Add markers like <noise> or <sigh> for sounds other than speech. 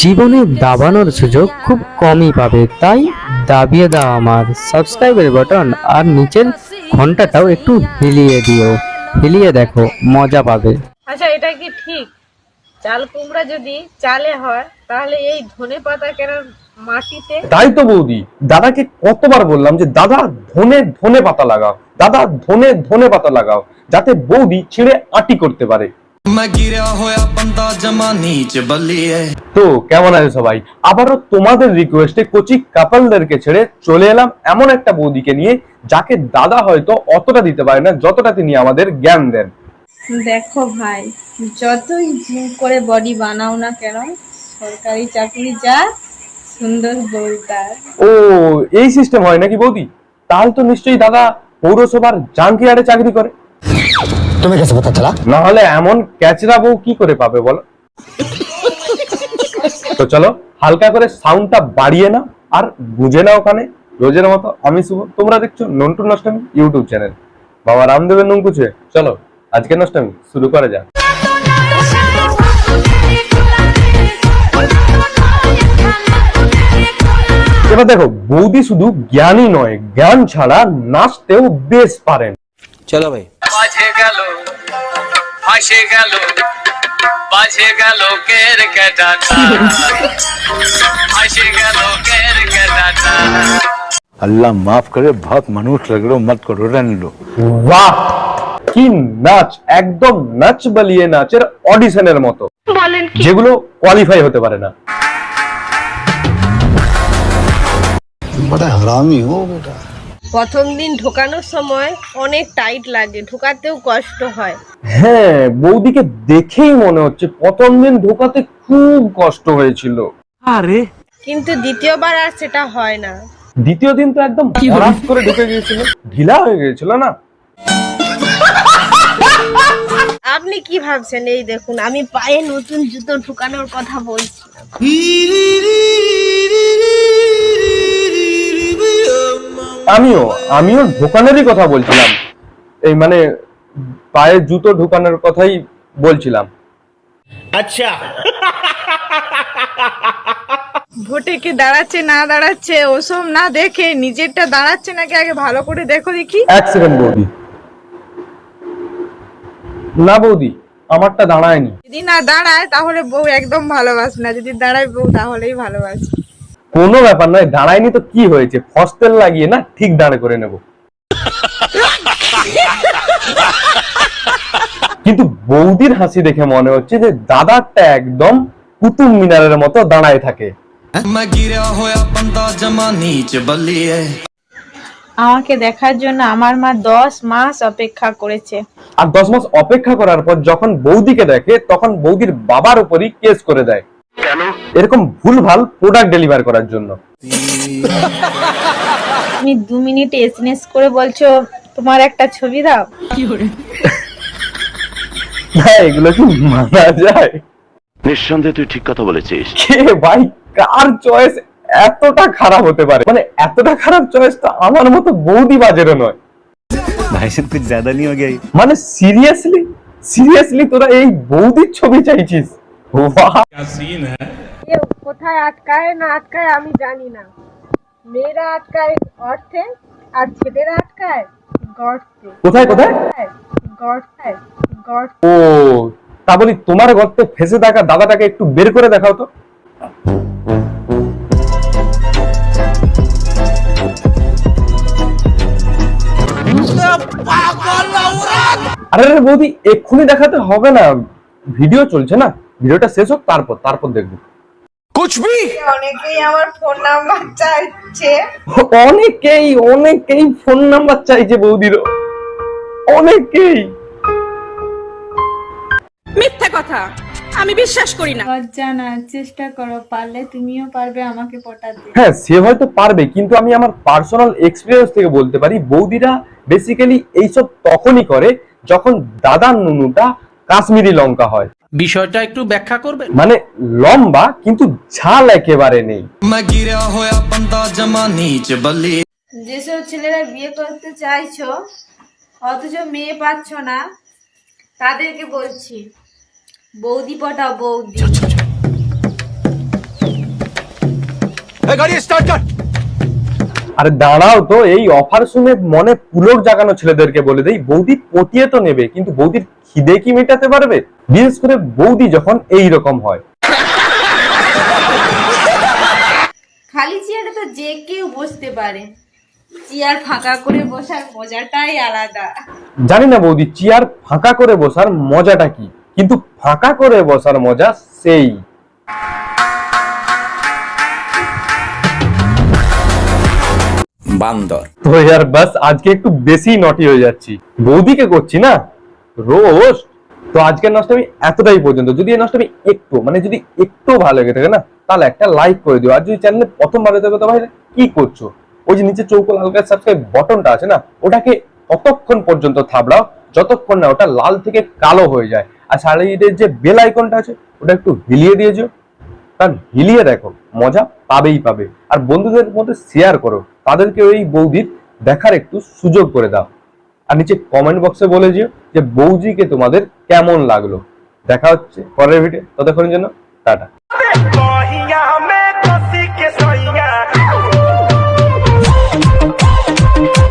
জীবনে দাবানোর সুযোগ খুব কমই পাবে তাই দাবিয়ে দাও আমার সাবস্ক্রাইবের বাটন আর নিচের ঘন্টাটাও একটু হিলিয়ে দিও। হিলিয়ে দেখো মজা পাবে। আচ্ছা এটা কি ঠিক? চাল কুমড়া যদি চালে হয় তাহলে এই ধনে পাতা কেন মাটিতে? তাই তো বৌদি দাদাকে কতবার বললাম যে দাদা ধনে ধনে পাতা লাগাও দাদা ধনে ধনে পাতা লাগাও যাতে বৌদি ছিঁড়ে আটি করতে পারে। তো কেমন সবাই? আবারও তোমাদের রিকোয়েস্টে ছেড়ে চলে এলাম এমন একটা বৌদিকে নিয়ে যাকে দাদা হয়তো অতটা দিতে পারে না যতটা তিনি আমাদের জ্ঞান দেন। দেখো ভাই যতই জিম করে বডি বানাও না কেন সরকারি চাকরি যা সুন্দর ও এই সিস্টেম হয় নাকি বৌদি? তাহলে তো নিশ্চয়ই দাদা পৌরসভার জাঙ্কিয়ারে চাকরি করে। तुम्हें कैसे पता चला না হলে এমন ক্যাচরা বউ কি করে পাবে বলো তো চলো হালকা করে সাউন্ডটা বাড়িয়ে না আর বুঝে না ওখানে রোজের মতো আমি শুভ তোমরা দেখছো নন্টু নষ্টমী ইউটিউব চ্যানেল বাবা রামদেবের নুন কুচে চলো আজকে নষ্টমী শুরু করা যাক এবার দেখো বৌদি শুধু জ্ঞানী নয় জ্ঞান ছাড়া নাচতেও বেশ পারেন चलो भाई বাজে গেল ফাঁসে গেল বাজে গেল কের কেটা ফাঁসে গেল কের কেটা আল্লাহ মাফ করে ভাত মানুষ লাগল মত করো রানলো বাহ! কি নাচ একদম নাচ বালিয়ে নাচের অডিশনের মতো। যেগুলো কোয়ালিফাই হতে পারে না। বড় হারামি হো বেটা প্রথম দিন ঢোকানোর সময় অনেক টাইট লাগে ঢোকাতেও কষ্ট হয় হ্যাঁ বৌদিকে দেখেই মনে হচ্ছে প্রথম দিন ঢোকাতে খুব কষ্ট হয়েছিল আরে কিন্তু দ্বিতীয়বার আর সেটা হয় না দ্বিতীয় দিন তো একদম হরাস করে ঢুকে গিয়েছিল ঢিলা হয়ে গিয়েছিল না আপনি কি ভাবছেন এই দেখুন আমি পায়ে নতুন জুতো ঢুকানোর কথা বলছি আমিও আমিও ঢোকানোরই কথা বলছিলাম। এই মানে পায়ে জুতো ঢোকানোর কথাই বলছিলাম। আচ্ছা। ভোটে কে দাঁড়াচ্ছে না দাঁড়াচ্ছে ওসব না দেখে নিজেরটা দাঁড়াচ্ছে নাকি আগে ভালো করে দেখো দেখি। এক সেকেন্ড বৌদি। না বৌদি আমারটা দাঁড়ায়নি। যদি না দাঁড়ায় তাহলে বউ একদম ভালোবাসে না যদি দাঁড়ায় বউ তাহলেই ভালোবাসে। কোনো ব্যাপার নয় দাঁড়ায়নি তো কি হয়েছে? ফস্টেল লাগিয়ে না ঠিক দাঁড় করে নেব। কিন্তু বৌদির হাসি দেখে মনে হচ্ছে যে দাদারটা একদম কুতুব মিনারের মতো দাঁড়ায় থাকে। আমাকে দেখার জন্য আমার মা দশ মাস অপেক্ষা করেছে। আর দশ মাস অপেক্ষা করার পর যখন বৌদিকে দেখে তখন বৌদির বাবার উপরই কেস করে দেয়। কেন? এরকম ভুলভাল প্রোডাক্ট ডেলিভার করার জন্য তুমি দু মিনিট এসএমএস করে বলছো তোমার একটা ছবি দাও হ্যাঁ <laughs> এগুলো কি মানা যায় নিঃসন্দেহে তুই ঠিক কথা বলেছিস কে ভাই কার চয়েস এতটা খারাপ হতে পারে মানে এতটা খারাপ চয়েস তো আমার মতো বৌদি বাজেরও নয় भाई साहब कुछ ज्यादा नहीं हो गया ये? মানে সিরিয়াসলি সিরিয়াসলি তোরা এই বৌদির ছবি চাইছিস বাহ কেউ কোথায় আটকায় না আটকায় আমি জানি না। মেয়েরা আটকায় অর্থে আর ছেলেরা আটকায় গর্তে। কোথায় কোথায়? গর্তে গর্ত। ও তা বলি তোমার গর্তে ফেসে থাকা দাদাটাকে একটু বের করে দেখাও তো। আরে বৌদি এক্ষুনি দেখাতে হবে না। ভিডিও চলছে না। ভিডিওটা শেষ হোক তারপর তারপর দেখব। অনেকেই আমার ফোন নাম্বার চাইছে। অনেকেই অনেকেই ফোন নাম্বার চাইছে বৌদির। অনেকেই। মিথ্যা কথা। আমি বিশ্বাস করি না। লজ্জা না চেষ্টা করো পারলে তুমিও পারবে আমাকে পটাতে। হ্যাঁ সে হয়তো পারবে কিন্তু আমি আমার পার্সোনাল এক্সপিরিয়েন্স থেকে বলতে পারি বৌদিরা বেসিক্যালি এইসব তখনই করে যখন দাদার নুনুটা কাশ্মীরি লঙ্কা হয়। বিষয়টা একটু ব্যাখ্যা করবে মানে লম্বা কিন্তু ঝাল একেবারে নেই। যেসব ছেলেরা বিয়ে করতে চাইছো অথচ মেয়ে পাচ্ছ না তাদেরকে বলছি বৌদি পটা বৌদি। গাড়ি স্টার্ট কর। আরে দাঁড়াও তো এই অফার শুনে মনে পুলক জাগানো ছেলেদেরকে বলে দেই বৌদি পটিয়ে তো নেবে কিন্তু বৌদির খিদে কি মেটাতে পারবে? বিশেষ করে বৌদি যখন এই রকম হয়। খালি চেয়ারে তো যে কেউ বসতে পারে। চেয়ার ফাঁকা করে বসার মজাটাই আলাদা। জানি না বৌদি চেয়ার ফাঁকা করে বসার মজাটা কি কিন্তু ফাঁকা করে বসার মজা সেই। বান্দর। তো यार বাস আজকে একটু বেশি নটি হয়ে যাচ্ছি। বৌদিকে করছি না? রোজ তো আজকের নষ্টামি এতটাই পর্যন্ত। যদি এই নষ্টামি একটু মানে যদি একটু ভালো লেগে থাকে না, তাহলে একটা লাইক করে দিও। আর যদি চ্যানেলে প্রথমবার হতে হবে তো ভাই কি করছ? ওই যে নিচে চৌকো কালার সাবস্ক্রাইব বটনটা আছে না, ওটাকে ততক্ষণ পর্যন্ত থাবড়াও। যতক্ষণ না ওটা লাল থেকে কালো হয়ে যায়। আর সাইডের যে বেল আইকনটা আছে, ওটা একটু হিলিয়ে দিয়েছ কারণ হিলিয়ে দেখো, মজা পাবেই পাবে। আর বন্ধুদের মধ্যে শেয়ার করো। তাদেরকে এই বৌদির দেখার একটু সুযোগ করে দাও। আর নিচে কমেন্ট বক্সে বলে যেও যে, বৌজিকে তোমাদের কেমন লাগল? দেখা হচ্ছে পরের ভিডিও ততক্ষণের জন্য টাটা।